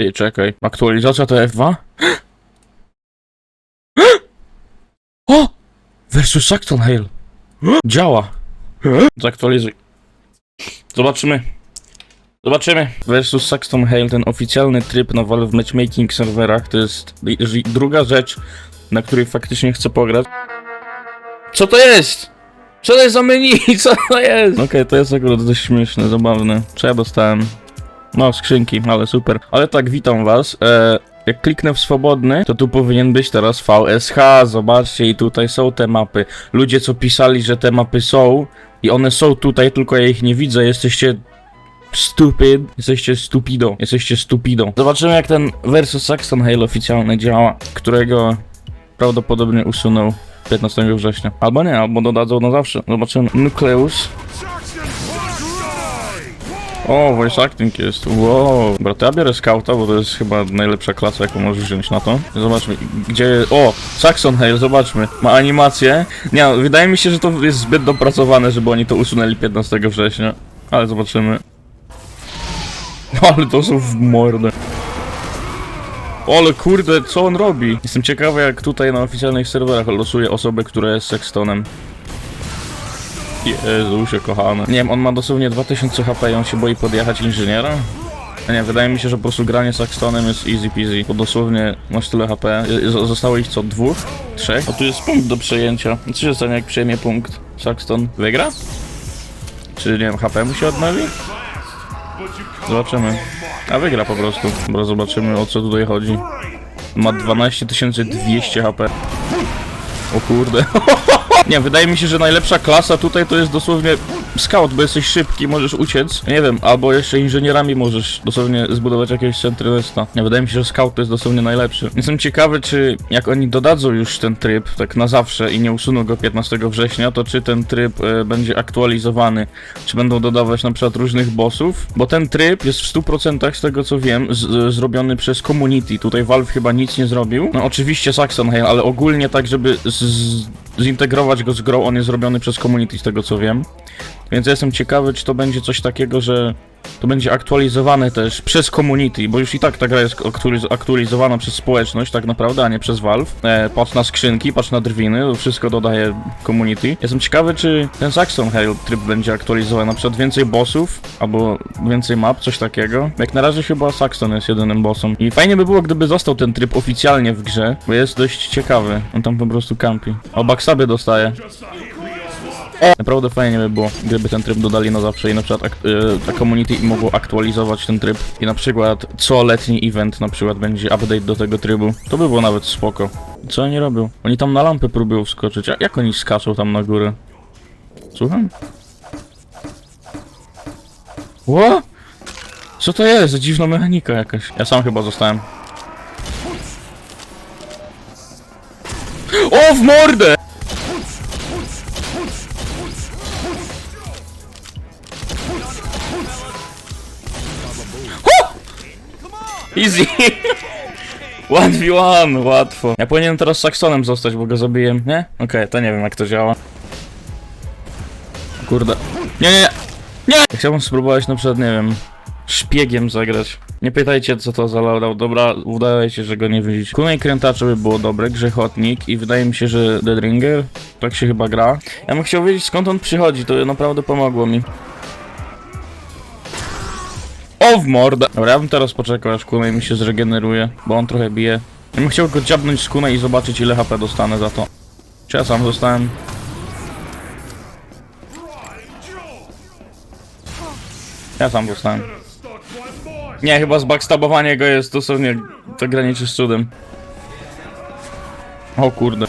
Ty, czekaj. Aktualizacja to F2? O! Versus Saxon Hail. Działa. Zaktualizuj. Zobaczymy. Zobaczymy. Versus Saxton Hail, ten oficjalny tryb na Valve Matchmaking serwerach, to jest druga rzecz, na której faktycznie chcę pograć. Co to jest? Co to jest za menu? Co to jest? Okej, to jest akurat dość śmieszne, zabawne. Co ja dostałem? No, skrzynki, ale super. Ale tak, witam was. E, jak kliknę w swobodny, to tu powinien być teraz VSH. Zobaczcie, i tutaj są te mapy. Ludzie, co pisali, że te mapy są, i one są tutaj, tylko ja ich nie widzę. Jesteście stupid. Jesteście stupidą. Jesteście stupidą. Zobaczymy, jak ten Versus Saxon Halo oficjalny działa, którego prawdopodobnie usunął 15 września. Albo nie, albo dodadzą na zawsze. Zobaczymy. Nucleus. O, voice acting jest. Wow. Dobra, to ja biorę scouta, bo to jest chyba najlepsza klasa, jaką możesz wziąć na to. Zobaczmy, gdzie... O! Saxon Hale, zobaczmy. Ma animację. Nie, wydaje mi się, że to jest zbyt dopracowane, żeby oni to usunęli 15 września. Ale zobaczymy. Ale to są w mordę. Ale kurde, co on robi? Jestem ciekawy, jak tutaj na oficjalnych serwerach losuje osobę, która jest sextonem. Jezusie kochany. Nie wiem, on ma dosłownie 2000 HP i on się boi podjechać inżyniera? Nie, wydaje mi się, że po prostu granie Saxtonem jest easy peasy, bo dosłownie masz tyle HP. Z- Zostało ich co? Dwóch? Trzech? A tu jest punkt do przejęcia. Co się stanie, jak przejmie punkt? Saxton wygra? Czy, nie wiem, HP mu się odnowi? Zobaczymy. A wygra po prostu. Dobra, zobaczymy o co tutaj chodzi. Ma 12200 HP. O kurde. Nie, wydaje mi się, że najlepsza klasa tutaj to jest dosłownie scout, bo jesteś szybki, możesz uciec. Nie wiem, albo jeszcze inżynierami możesz dosłownie zbudować jakiegoś centrylista. Nie, wydaje mi się, że scout to jest dosłownie najlepszy. Jestem ciekawy, czy jak oni dodadzą już ten tryb, tak na zawsze i nie usuną go 15 września, to czy ten tryb e, będzie aktualizowany, czy będą dodawać na przykład różnych bossów, bo ten tryb jest w 100% z tego co wiem, z, zrobiony przez community. Tutaj Valve chyba nic nie zrobił. No oczywiście Saxon Hale, ale ogólnie tak, żeby z, zintegrować go z grą, on jest zrobiony przez community, z tego co wiem. Więc ja jestem ciekawy, czy to będzie coś takiego, że to będzie aktualizowane też przez community, bo już i tak ta gra jest aktualiz- aktualizowana przez społeczność tak naprawdę, a nie przez Valve. E, patrz na skrzynki, patrz na drwiny, wszystko dodaje community. Jestem ciekawy, czy ten Saxon Hale tryb będzie aktualizowany, na przykład więcej bossów, albo więcej map, coś takiego. Jak na razie chyba Saxon jest jedynym bossem. I fajnie by było, gdyby został ten tryb oficjalnie w grze, bo jest dość ciekawy. On tam po prostu campi. O, backstaby dostaje. Naprawdę fajnie by było, gdyby ten tryb dodali na zawsze i na przykład ak- y, ta community mogło aktualizować ten tryb i na przykład co letni event na przykład będzie update do tego trybu. To by było nawet spoko. Co oni robią? Oni tam na lampę próbują wskoczyć. A jak oni skaczą tam na górę? Słucham? Ło? Co to jest? Dziwna mechanika jakaś. Ja sam chyba zostałem. O, w mordę! Easy! 1v1, łatwo. Ja powinienem teraz Saxonem zostać, bo go zabiję, nie? Okej, to nie wiem jak to działa. Kurde. Nie, nie, nie! Nie! Chciałbym spróbować na przykład, nie wiem, szpiegiem zagrać. Nie pytajcie co to za loadout, dobra, udajecie, że go nie widzicie. Kunaj krętacza by było dobre, grzechotnik i wydaje mi się, że Dead Ringer, tak się chyba gra. Ja bym chciał wiedzieć skąd on przychodzi, to naprawdę pomogło mi. W mordę! Dobra, ja bym teraz poczekał aż Kunaj mi się zregeneruje, bo on trochę bije. Ja bym chciał go dziabnąć z Kunaj i zobaczyć ile HP dostanę za to. Czy ja sam zostałem? Ja sam dostałem. Nie, chyba zbackstabowanie go jest dosłownie... To graniczy z cudem. O kurde.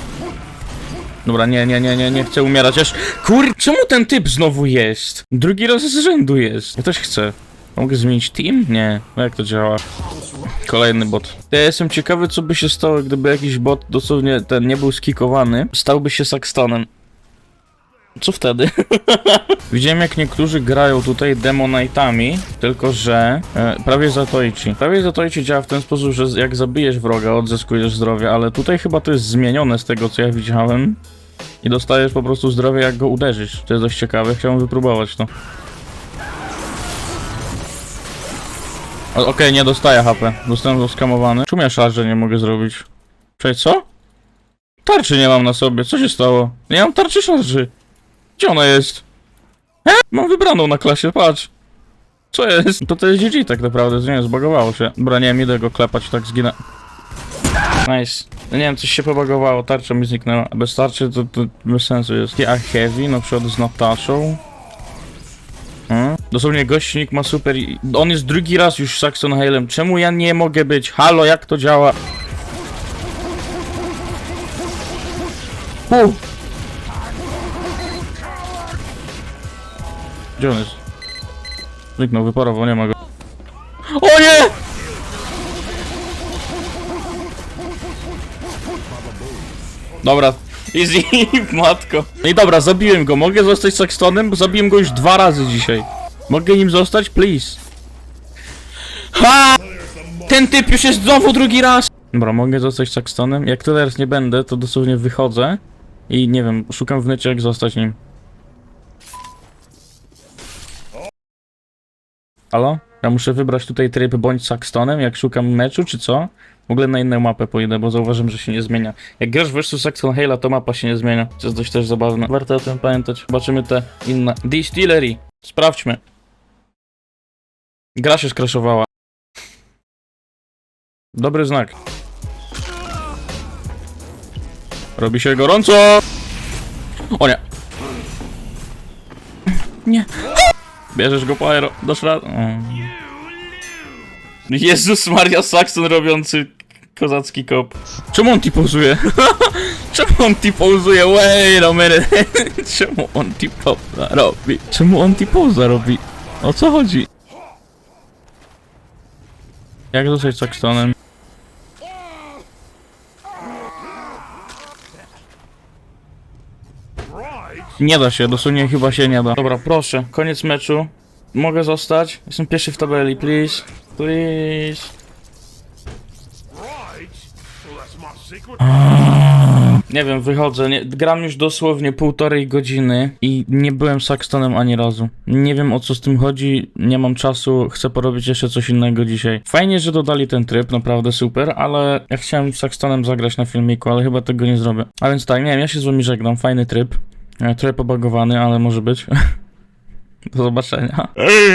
Dobra, nie, nie, nie, nie, nie chcę umierać aż... Kur... Czemu ten typ znowu jest? Drugi raz z rzędu jest. Ja też chcę. Mogę zmienić team? Nie. No jak to działa? Kolejny bot. Ja jestem ciekawy, co by się stało, gdyby jakiś bot dosłownie ten nie był skikowany, stałby się Saxtonem. Co wtedy? Widziałem jak niektórzy grają tutaj demonitami, tylko że e, prawie zatoici. Prawie zatoici działa w ten sposób, że jak zabijesz wroga, odzyskujesz zdrowie, ale tutaj chyba to jest zmienione z tego co ja widziałem. I dostajesz po prostu zdrowie jak go uderzysz. To jest dość ciekawe, chciałbym wypróbować to. Okej, nie dostaję HP. Zostałem zaskamowany. Czemu ja szarże nie mogę zrobić? Cześć, co? Tarczy nie mam na sobie, co się stało? Nie mam tarczy szarży. Gdzie ona jest? E? Mam wybraną na klasie, patrz. Co jest? To to jest GG tak naprawdę, nie zbagowało się. Dobra, nie wiem, idę go klepać, tak zginę. Nice. No nie wiem, coś się pobagowało, tarcza mi zniknęła. Bez tarczy to, to bez sensu jest. A Heavy, na przykład z Nataszą. Dosłownie gościnik ma super... On jest drugi raz już Saxon Halem. Czemu ja nie mogę być? Halo, jak to działa? U. Gdzie on jest? Zniknął, wyparował, nie ma go. O nie! Dobra, easy, matko. No i dobra, zabiłem go. Mogę zostać Saxtonem? Bo zabiłem go już dwa razy dzisiaj. Mogę nim zostać? Please. Ha! Ten typ już jest znowu drugi raz! Dobra, mogę zostać Saxtonem? Jak teraz nie będę, to dosłownie wychodzę i nie wiem, szukam w necie jak zostać nim. Halo? Ja muszę wybrać tutaj tryb bądź Saxtonem, jak szukam meczu, czy co? W ogóle na inną mapę pójdę, bo zauważyłem, że się nie zmienia. Jak grasz versus Saxon Hale'a, to mapa się nie zmienia. To jest dość też zabawne. Warto o tym pamiętać. Zobaczymy te inne. Distillery. Sprawdźmy. Gra się skraszowała. Dobry znak. Robi się gorąco! O nie! Nie. Bierzesz go po aero. Dasz radę. O. Jezus Maria Saxon robiący kozacki kop. Czemu on tipozuje? Czemu on tipozuje? Wait a minute. Czemu on tipoza robi? Czemu on tipoza robi? O co chodzi? Jak zostać Saxonem? Nie da się, dosłownie chyba się nie da. Dobra, proszę, koniec meczu. Mogę zostać? Jestem pierwszy w tabeli, please. Please. Nie wiem, wychodzę. Nie, gram już dosłownie półtorej godziny i nie byłem Saxtonem ani razu. Nie wiem o co z tym chodzi, nie mam czasu, chcę porobić jeszcze coś innego dzisiaj. Fajnie, że dodali ten tryb, naprawdę super, ale ja chciałem Saxtonem zagrać na filmiku, ale chyba tego nie zrobię. A więc tak, nie wiem, ja się z wami żegnam, fajny tryb. E, Trochę pobagowany, ale może być. Do zobaczenia.